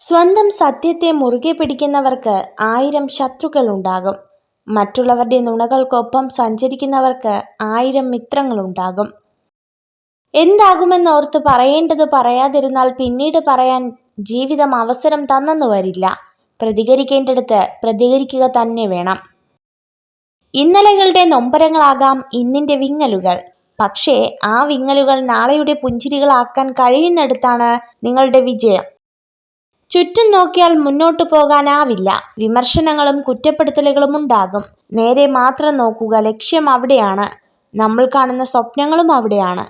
സ്വന്തം സത്യത്തെ മുറുകെ പിടിക്കുന്നവർക്ക് ആയിരം ശത്രുക്കൾ ഉണ്ടാകും മറ്റുള്ളവരുടെ നുണകൾക്കൊപ്പം സഞ്ചരിക്കുന്നവർക്ക് ആയിരം മിത്രങ്ങളുണ്ടാകും. എന്താകുമെന്നോർത്ത് പറയേണ്ടത് പറയാതിരുന്നാൽ പിന്നീട് പറയാൻ ജീവിതം അവസരം തന്നെന്ന് വരില്ല. പ്രതികരിക്കേണ്ടടുത്ത് പ്രതികരിക്കുക തന്നെ വേണം. ഇന്നലകളുടെ നൊമ്പരങ്ങളാകാം ഇന്നിന്റെ വിങ്ങലുകൾ. പക്ഷേ ആ വിങ്ങലുകൾ നാളെയുടെ പുഞ്ചിരികളാക്കാൻ കഴിയുന്നിടത്താണ് നിങ്ങളുടെ വിജയം. ചുറ്റും നോക്കിയാൽ മുന്നോട്ടു പോകാനാവില്ല. വിമർശനങ്ങളും കുറ്റപ്പെടുത്തലുകളും ഉണ്ടാകും. നേരെ മാത്രം നോക്കുക ലക്ഷ്യം അവിടെയാണ്. നമ്മൾ കാണുന്ന സ്വപ്നങ്ങളും അവിടെയാണ്.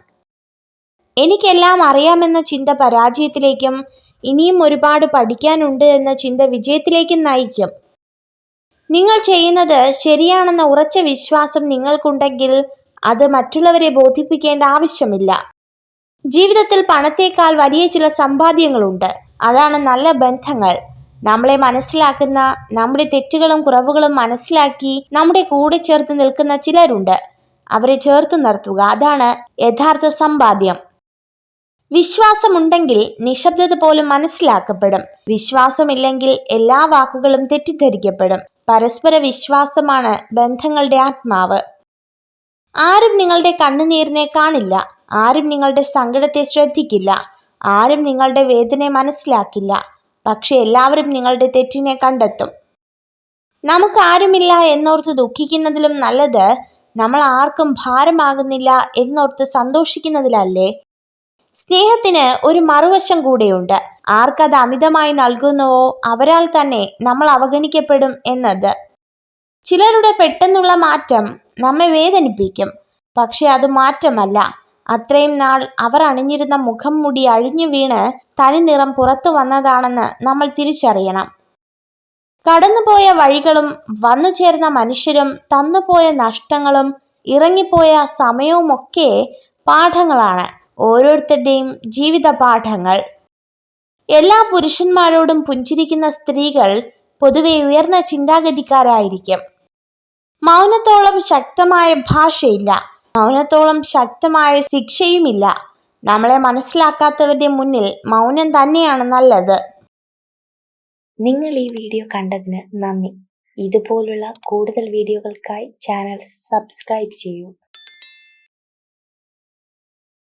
എനിക്കെല്ലാം അറിയാമെന്ന ചിന്ത പരാജയത്തിലേക്കും ഇനിയും ഒരുപാട് പഠിക്കാനുണ്ട് എന്ന ചിന്ത വിജയത്തിലേക്കും നയിക്കും. നിങ്ങൾ ചെയ്യുന്നത് ശരിയാണെന്ന ഉറച്ച വിശ്വാസം നിങ്ങൾക്കുണ്ടെങ്കിൽ അത് മറ്റുള്ളവരെ ബോധിപ്പിക്കേണ്ട ആവശ്യമില്ല. ജീവിതത്തിൽ പണത്തേക്കാൾ വലിയ ചില സമ്പാദ്യങ്ങളുണ്ട്. അതാണ് നല്ല ബന്ധങ്ങൾ. നമ്മളെ മനസ്സിലാക്കുന്ന നമ്മുടെ തെറ്റുകളും കുറവുകളും മനസ്സിലാക്കി നമ്മുടെ കൂടെ ചേർത്ത് നിൽക്കുന്ന ചിലരുണ്ട്. അവരെ ചേർത്ത് നിർത്തുക അതാണ് യഥാർത്ഥ സമ്പാദ്യം. വിശ്വാസമുണ്ടെങ്കിൽ നിശബ്ദത പോലും മനസ്സിലാക്കപ്പെടും. വിശ്വാസമില്ലെങ്കിൽ എല്ലാ വാക്കുകളും തെറ്റിദ്ധരിക്കപ്പെടും. പരസ്പര വിശ്വാസമാണ് ബന്ധങ്ങളുടെ ആത്മാവ്. ആരും നിങ്ങളുടെ കണ്ണുനീരിനെ കാണില്ല. ആരും നിങ്ങളുടെ സങ്കടത്തെ ശ്രദ്ധിക്കില്ല. ആരും നിങ്ങളുടെ വേദനയെ മനസ്സിലാക്കില്ല. പക്ഷെ എല്ലാവരും നിങ്ങളുടെ തെറ്റിനെ കണ്ടെത്തും. നമുക്ക് ആരുമില്ല എന്നോർത്ത് ദുഃഖിക്കുന്നതിലും നല്ലത് നമ്മൾ ആർക്കും ഭാരമാകുന്നില്ല എന്നോർത്ത് സന്തോഷിക്കുന്നതിലല്ലേ? സ്നേഹത്തിന് ഒരു മറുവശം കൂടെയുണ്ട്. ആർക്കത് അമിതമായി നൽകുന്നുവോ അവരാൽ തന്നെ നമ്മൾ അവഗണിക്കപ്പെടും എന്നത്. ചിലരുടെ പെട്ടെന്നുള്ള മാറ്റം നമ്മെ വേദനിപ്പിക്കും. പക്ഷെ അത് മാറ്റമല്ല. അത്രയും നാൾ അവർ അണിഞ്ഞിരുന്ന മുഖം മുടി അഴിഞ്ഞു വീണ് തനി നിറം പുറത്തു വന്നതാണെന്ന് നമ്മൾ തിരിച്ചറിയണം. കടന്നുപോയ വഴികളും വന്നു ചേർന്ന മനുഷ്യരും തന്നുപോയ നഷ്ടങ്ങളും ഇറങ്ങിപ്പോയ സമയവുമൊക്കെ പാഠങ്ങളാണ് ഓരോരുത്തരുടെയും ജീവിത പാഠങ്ങൾ. എല്ലാ പുരുഷന്മാരോടും പുഞ്ചിരിക്കുന്ന സ്ത്രീകൾ പൊതുവെ ഉയർന്ന ചിന്താഗതിക്കാരായിരിക്കും. മൗനത്തോളം ശക്തമായ ഭാഷയില്ല. മൗനത്തോളം ശക്തമായ ശിക്ഷയുമില്ല. നമ്മളെ മനസ്സിലാക്കാത്തവരുടെ മുന്നിൽ മൗനം തന്നെയാണ് നല്ലത്. നിങ്ങൾ ഈ വീഡിയോ കണ്ടതിന് നന്ദി. ഇതുപോലുള്ള കൂടുതൽ വീഡിയോകൾക്കായി ചാനൽ സബ്സ്ക്രൈബ് ചെയ്യൂ.